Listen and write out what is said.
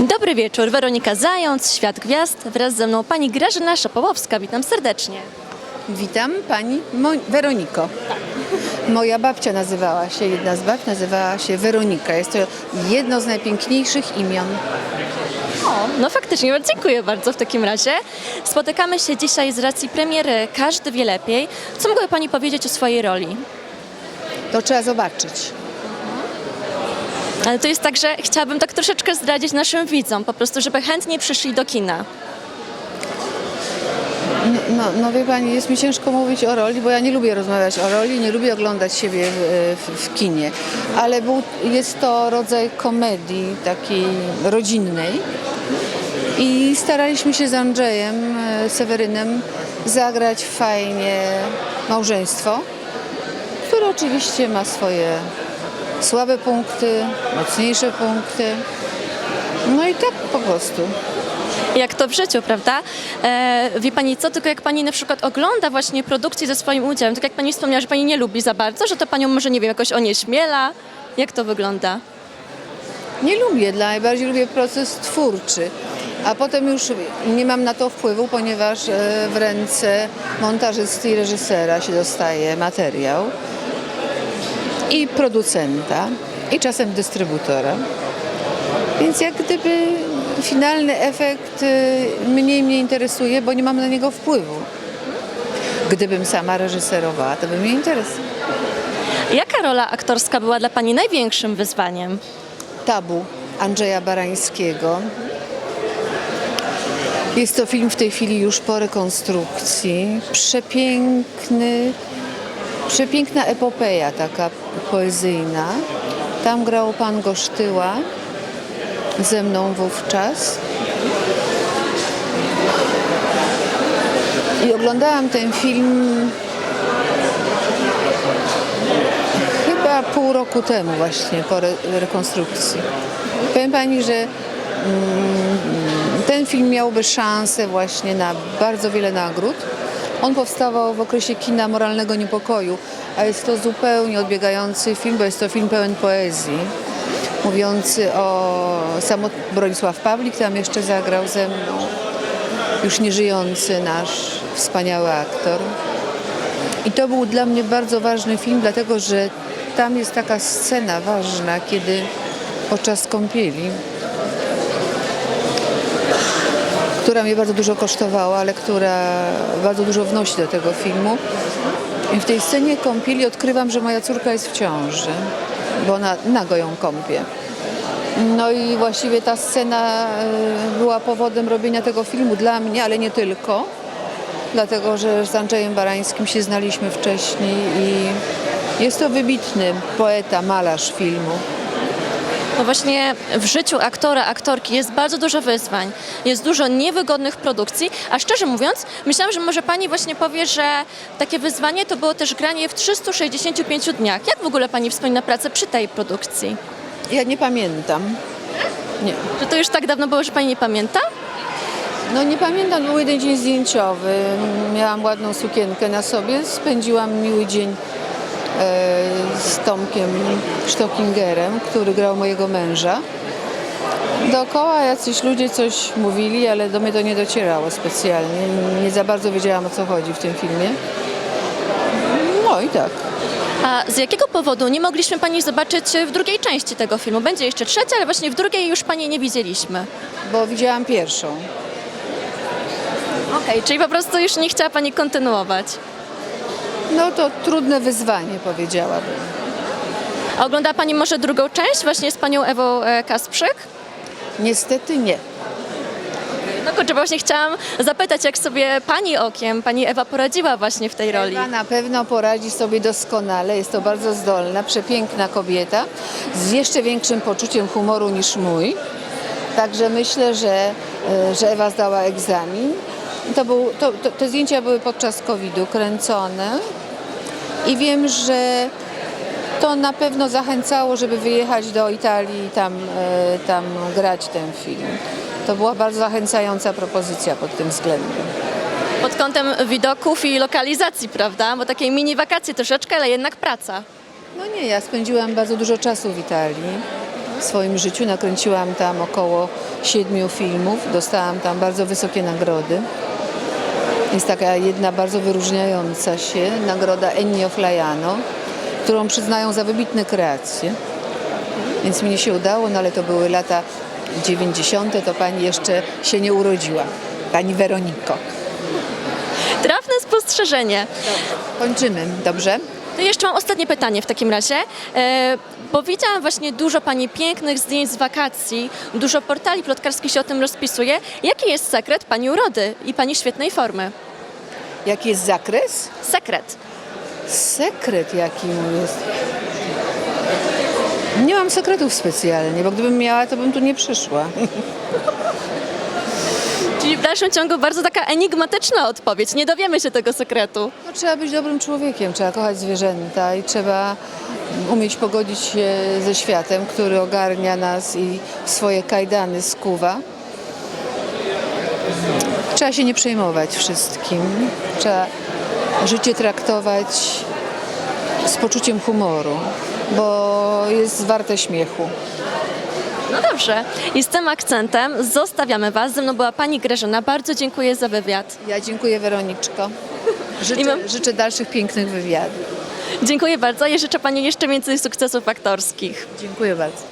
Dobry wieczór, Weronika Zając, Świat Gwiazd. Wraz ze mną pani Grażyna Szopołowska. Witam serdecznie. Witam pani Mo- Weroniko. Moja babcia nazywała się, jedna z babci nazywała się Weronika. Jest to jedno z najpiękniejszych imion. O, no faktycznie, dziękuję bardzo w takim razie. Spotykamy się dzisiaj z racji premiery Każdy wie lepiej. Co mogłaby pani powiedzieć o swojej roli? To trzeba zobaczyć. Ale to jest tak, że chciałabym tak troszeczkę zdradzić naszym widzom, po prostu, żeby chętnie przyszli do kina. No, no wie pani, jest mi ciężko mówić o roli, bo ja nie lubię rozmawiać o roli, nie lubię oglądać siebie w, w, w kinie. Ale był, jest to rodzaj komedii takiej rodzinnej. I staraliśmy się z Andrzejem e, Sewerynem zagrać fajnie małżeństwo, które oczywiście ma swoje słabe punkty, mocniejsze punkty. No i tak po prostu. Jak to w życiu, prawda? E, wie pani co, tylko jak pani na przykład ogląda właśnie produkcję ze swoim udziałem, tak jak pani wspomniała, że pani nie lubi za bardzo, że to panią może, nie wiem, jakoś onieśmiela. Jak to wygląda? Nie lubię, dla najbardziej lubię proces twórczy, a potem już nie mam na to wpływu, ponieważ e, w ręce montażysty i reżysera się dostaje materiał i producenta i czasem dystrybutora. Więc jak gdyby finalny efekt e, mniej mnie interesuje, bo nie mam na niego wpływu. Gdybym sama reżyserowała, to by mnie interesowało. Jaka rola aktorska była dla pani największym wyzwaniem? Tabu Andrzeja Barańskiego. Jest to film w tej chwili już po rekonstrukcji. Przepiękny, przepiękna epopeja taka poezyjna. Tam grał pan Gosztyła ze mną wówczas. I oglądałam ten film Chyba pół roku temu właśnie po re- rekonstrukcji. Powiem Pani, że mm, ten film miałby szansę właśnie na bardzo wiele nagród. On powstawał w okresie kina moralnego niepokoju, a jest to zupełnie odbiegający film, bo jest to film pełen poezji. Mówiący o samot... Bronisław Pawlik tam jeszcze zagrał ze mną. Już nieżyjący nasz wspaniały aktor. I to był dla mnie bardzo ważny film, dlatego że tam jest taka scena ważna, kiedy podczas kąpieli, która mnie bardzo dużo kosztowała, ale która bardzo dużo wnosi do tego filmu. I w tej scenie kąpieli odkrywam, że moja córka jest w ciąży, bo ona nago ją kąpie. No i właściwie ta scena y, była powodem robienia tego filmu dla mnie, ale nie tylko dlatego że z Andrzejem Barańskim się znaliśmy wcześniej i jest to wybitny poeta, malarz filmu. No właśnie w życiu aktora, aktorki jest bardzo dużo wyzwań, jest dużo niewygodnych produkcji, a szczerze mówiąc, myślałam, że może pani właśnie powie, że takie wyzwanie to było też granie w 365 dniach. Jak w ogóle pani wspomina pracę przy tej produkcji? Ja nie pamiętam. Nie. Że to już tak dawno było, że pani nie pamięta? No nie pamiętam, był jeden dzień zdjęciowy. Miałam ładną sukienkę na sobie. Spędziłam miły dzień z Tomkiem Stockingerem, który grał mojego męża. Dookoła jacyś ludzie coś mówili, ale do mnie to nie docierało specjalnie. Nie za bardzo wiedziałam o co chodzi w tym filmie. No i tak. A z jakiego powodu nie mogliśmy pani zobaczyć w drugiej części tego filmu? Będzie jeszcze trzecia, ale właśnie w drugiej już pani nie widzieliśmy. Bo widziałam pierwszą. Okej, czyli po prostu już nie chciała pani kontynuować. No to trudne wyzwanie, powiedziałabym. A oglądała pani może drugą część właśnie z panią Ewą e, Kasprzyk? Niestety nie. No kurczę, właśnie chciałam zapytać, jak sobie pani okiem, pani Ewa poradziła właśnie w tej roli. Ewa na pewno poradzi sobie doskonale. Jest to bardzo zdolna, przepiękna kobieta z jeszcze większym poczuciem humoru niż mój. Także myślę, że, e, że Ewa zdała egzamin. To był, to, to, te zdjęcia były podczas COVID-u kręcone i wiem, że to na pewno zachęcało, żeby wyjechać do Italii i tam, e, tam grać ten film. To była bardzo zachęcająca propozycja pod tym względem. Pod kątem widoków i lokalizacji, prawda? Bo takiej mini wakacje troszeczkę, ale jednak praca. No nie, ja spędziłam bardzo dużo czasu w Italii. w swoim życiu. Nakręciłam tam około siedmiu filmów, dostałam tam bardzo wysokie nagrody. Jest taka jedna bardzo wyróżniająca się nagroda Ennio Flaiano, którą przyznają za wybitne kreacje. Więc mnie się udało, no ale to były lata 90., to pani jeszcze się nie urodziła. Pani Weroniko. Trafne spostrzeżenie. Kończymy, dobrze? To jeszcze mam ostatnie pytanie w takim razie, e, bo widziałam właśnie dużo Pani pięknych zdjęć z wakacji, dużo portali plotkarskich się o tym rozpisuje. Jaki jest sekret Pani urody i Pani świetnej formy? Jaki jest zakres? Sekret. Sekret jaki mu jest? Nie mam sekretów specjalnie, bo gdybym miała, to bym tu nie przyszła. Czyli w dalszym ciągu bardzo taka enigmatyczna odpowiedź. Nie dowiemy się tego sekretu. No, trzeba być dobrym człowiekiem, trzeba kochać zwierzęta i trzeba umieć pogodzić się ze światem, który ogarnia nas i swoje kajdany skuwa. Trzeba się nie przejmować wszystkim. Trzeba życie traktować z poczuciem humoru, bo jest warte śmiechu. No dobrze. I z tym akcentem zostawiamy Was. Ze mną była Pani Grażyna. Bardzo dziękuję za wywiad. Ja dziękuję Weroniczko. Życzę, mam- życzę dalszych pięknych wywiadów. Dziękuję bardzo i życzę Pani jeszcze więcej sukcesów aktorskich. Dziękuję bardzo.